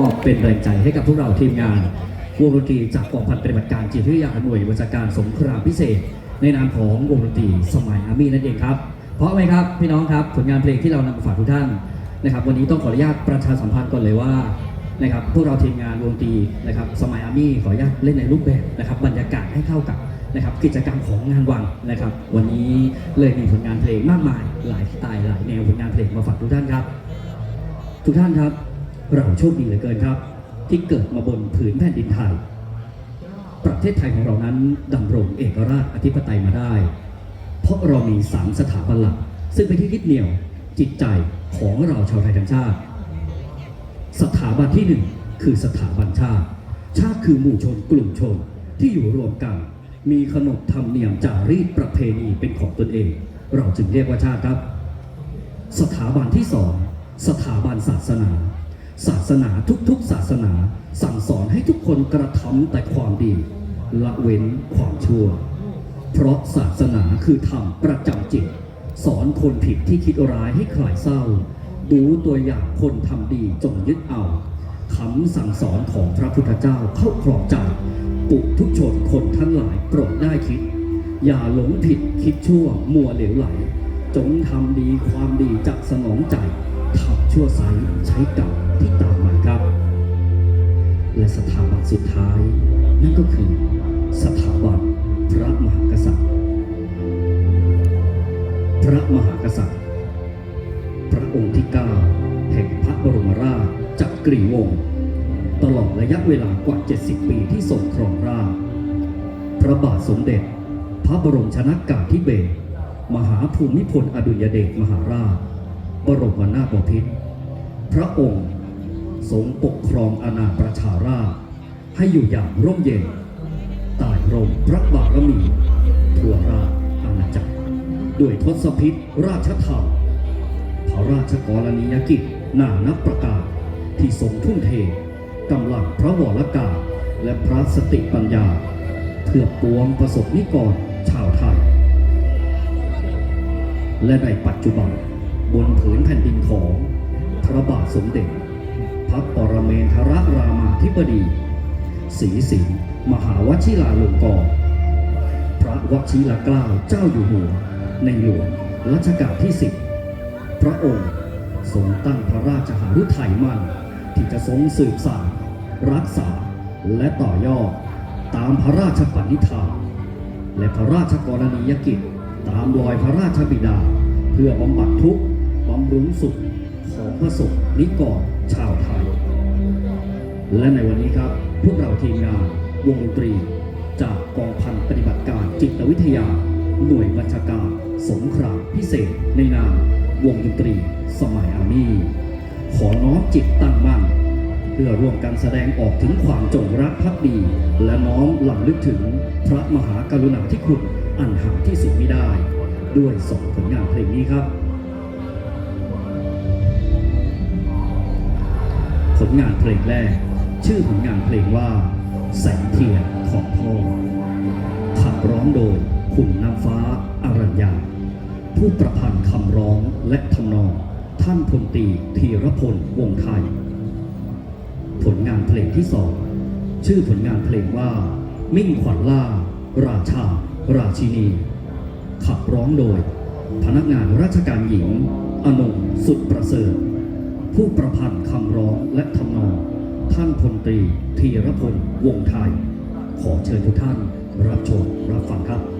ก็เป็นแรงใจให้กับพวกเราทีมงานวงดนตรีจากกองพันปฏิบัติการจิตวิทยาหน่วยบัญชาการสงครามพิเศษ ในนามของวงดนตรีสมัยอาร์มี่นั่นเองครับ เพราะไหมครับพี่น้องครับผลงานเพลงที่เรานำมาฝากทุกท่านนะครับ วันนี้ต้องขออนุญาตประชาสัมพันธ์ก่อนเลยว่านะครับพวกเราทีมงานวงดนตรีนะครับสมัยอาร์มี่ขออนุญาตเล่นในรูปแบบนะครับบรรยากาศให้เข้ากับนะครับกิจกรรมของงานวังนะครับ วันนี้เลยมีผลงานเพลงมากมาย หลายสไตล์หลายแนวผลงานเพลงมาฝากทุกท่านครับ ทุกท่านครับ เราโชคดีเหลือเกินครับ ที่เกิดมาบนผืนแผ่นดินไทย ประเทศไทยของเรานั้นดำรงเอกราชอธิปไตยมาได้ เพราะเรามีสามสถาบันหลัก ซึ่งเป็นที่ยึดเหนี่ยวจิตใจของเราชาวไทยทั้งชาติ สถาบันที่หนึ่งคือสถาบันชาติ ชาติคือหมู่ชนกลุ่มชนที่อยู่รวมกัน มีขนบธรรมเนียมจารีตประเพณีเป็นของตนเอง เราจึงเรียกว่าชาติครับ สถาบันที่สองสถาบันศาสนา ศาสนาทุกๆ ศาสนา สั่งสอนให้ทุกคนกระทำแต่ความดี ละเว้นความชั่ว เพราะศาสนาคือธรรมประจำจิต สอนคนผิดที่คิดร้ายให้คลายเศร้า ดูตัวอย่างคนทำดีจงยึดเอาคำสั่งสอนของพระพุทธเจ้าเข้าครองใจปุกทุกชนคนทั้งหลายโปรดได้คิด อย่าหลงผิดคิดชั่วมัวเหลวไหล จงทำดีความดีจักสนองใจ ทำชั่วไซใช้กรรมที่ตามมาครับ และสถาบันสุดท้าย นั่นก็คือ สถาบันพระมหากษัตริย์ พระมหากษัตริย์ พระองค์ที่เก้าแห่งพระบรมราชจักรีวงศ์ตลอดระยะเวลากว่า 70 ปีที่ทรงครองราชพระบาทสมเด็จ พระบรมชนากาธิเบศรมหาภูมิพลอดุลยเดชมหาราช บรมนาถบพิตรพระองค์ทรงปกครองอาณาประชาราษฎร์ให้อยู่อย่างร่มเย็นใต้ร่มพระบารมีทั่วราชอาณาจักร ด้วยทศพิษราชธรรมพระราชกรณียกิจนานับประการที่ทรงทุ่มเทกำลังพระวรกาและพระสติปัญญา เพื่อปวงประสบนิกรชาวไทย และในปัจจุบัน บนผืนแผ่นดินของพระบาทสมเด็จ พระปรเมนทรรามาธิบดีศรีสิงห์มหาวชิราลงกรณ์พระวชิรเกล้าเจ้าอยู่หัว ในหลวงรัชกาลที่สิบพระองค์ทรงตั้งพระราชหฤทัยมั่นที่จะทรงสืบสานรักษาและต่อยอดตามพระราชปณิธานและพระราชกรณียกิจตามรอยพระราชบิดาเพื่อบำบัดทุกข์ บำรุงสุขของพระสงฆ์นิกรชาวไทย และในวันนี้ครับ พวกเราทีมงานวงดนตรี จากกองพันปฏิบัติการจิตวิทยา หน่วยบัญชาการสงครามพิเศษในนามวงดนตรี สมัยอาร์มี่ขอน้อมจิตตั้งมั่นเพื่อร่วมกันแสดงออกถึงความจงรักภักดี และน้อมหลำลึกถึงพระมหากรุณาธิคุณอันหาที่สุดไม่ได้ ด้วยสองผลงานเพลงนี้ครับ ผลงานเพลงแรก ชื่อผลงานเพลงว่า แสงเทียนของพ่อขับร้องโดยคุณน้ำฟ้าอารัญญา ผู้ประพันธ์คำร้องและทำนอง ท่านพลตีธีรพลวงไทย ผลงานเพลงที่สองชื่อผลงานเพลงว่า มิ่งขวัญล่า ราชา ราชินี ขับร้องโดย พนักงานราชการหญิง อนงสุดประเสริฐ ผู้ประพันธ์คำร้องและทำนองท่านพลตรีธีรพลวงไทย ขอเชิญทุกท่านรับชมรับฟังครับ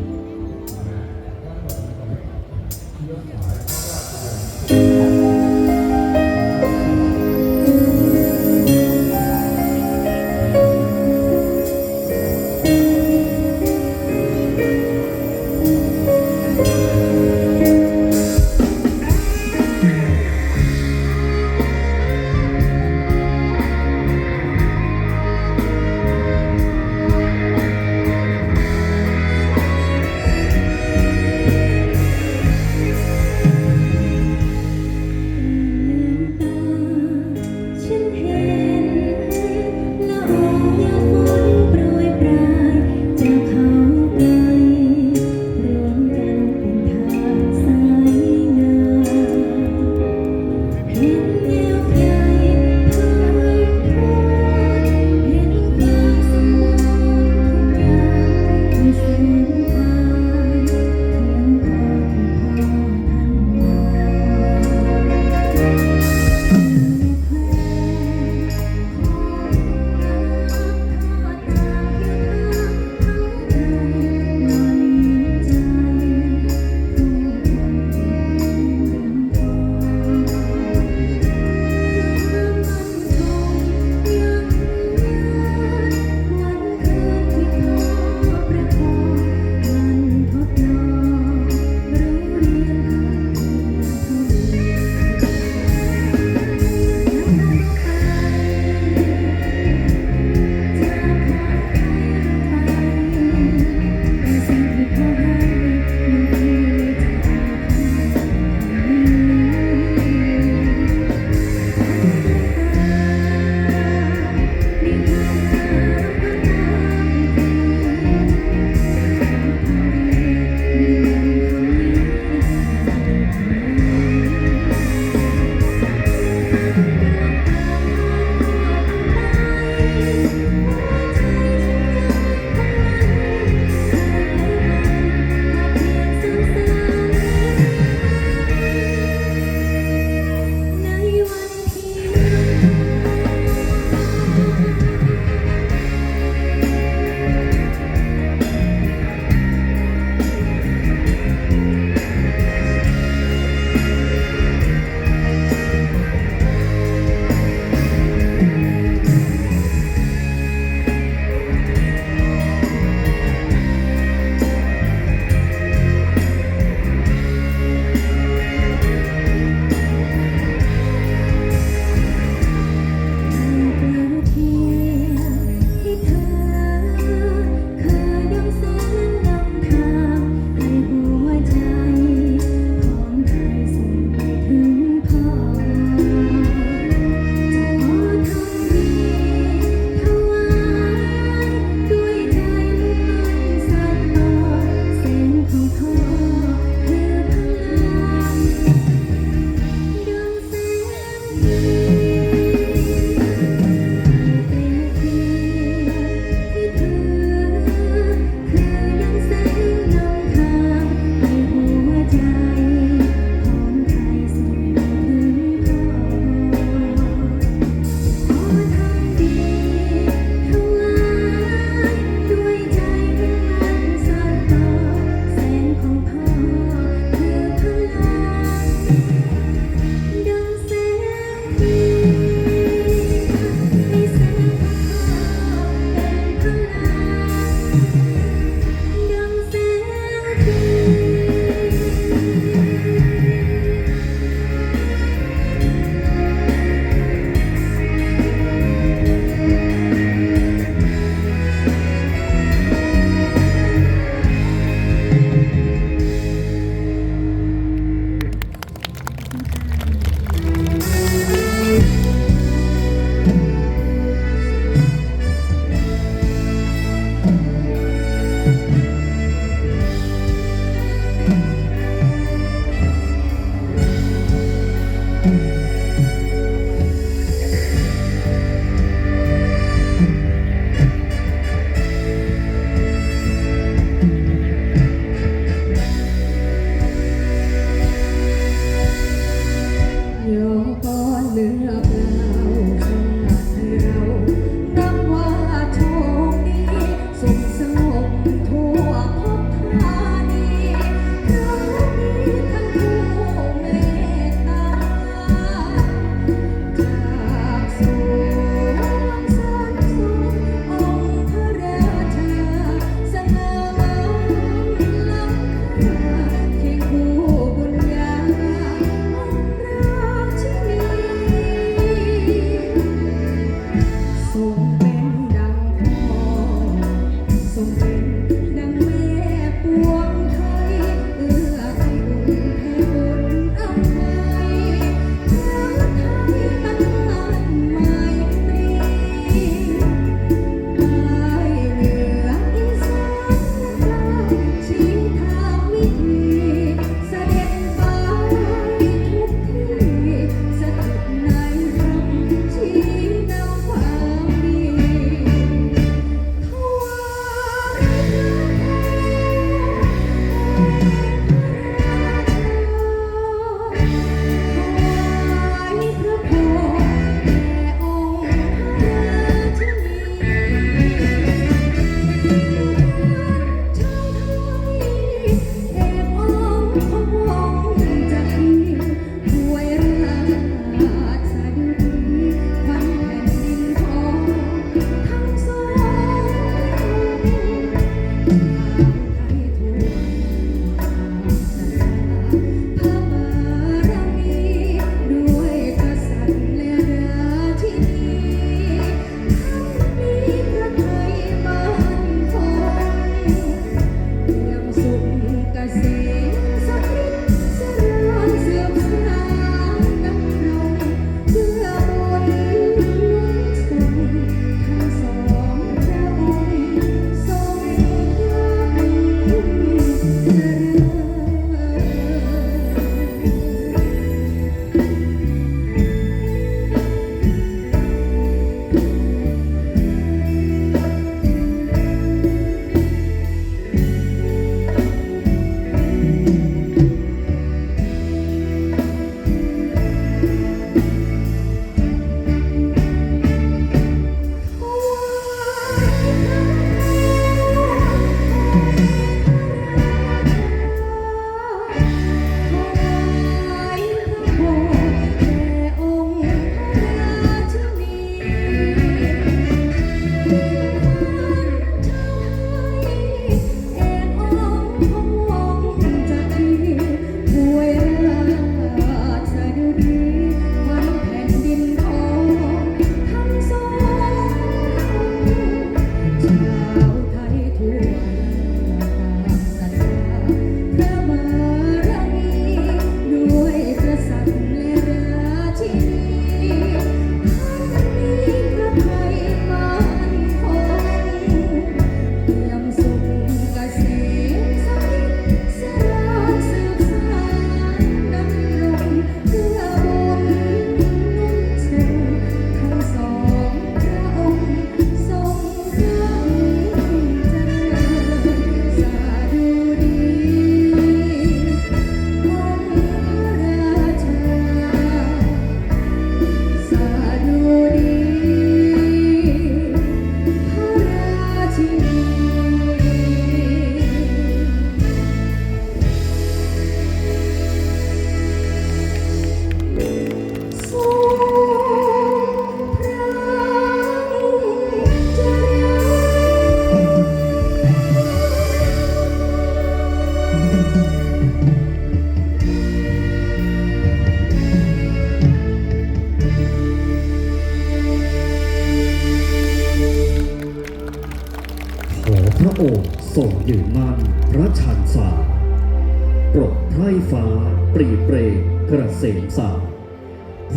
กระเสมสา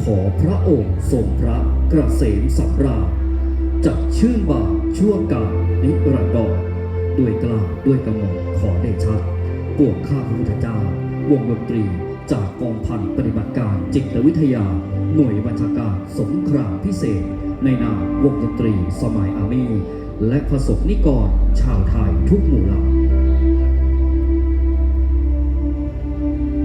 ขอพระองค์ทรงพระกระเสมสำราญจัดชื่นบาชั่วกาลนิรันดรด้วยกล้าด้วยกระหม่อมขอเดชะปวงข้าพระพุทธเจ้าวงดนตรีจากกองพันปฏิบัติการจิตวิทยา หน่วยบัญชาการสงครามพิเศษ ในนามวงดนตรีสมัยอาร์มีและประสบนิกรชาวไทยทุกหมู่เหล่า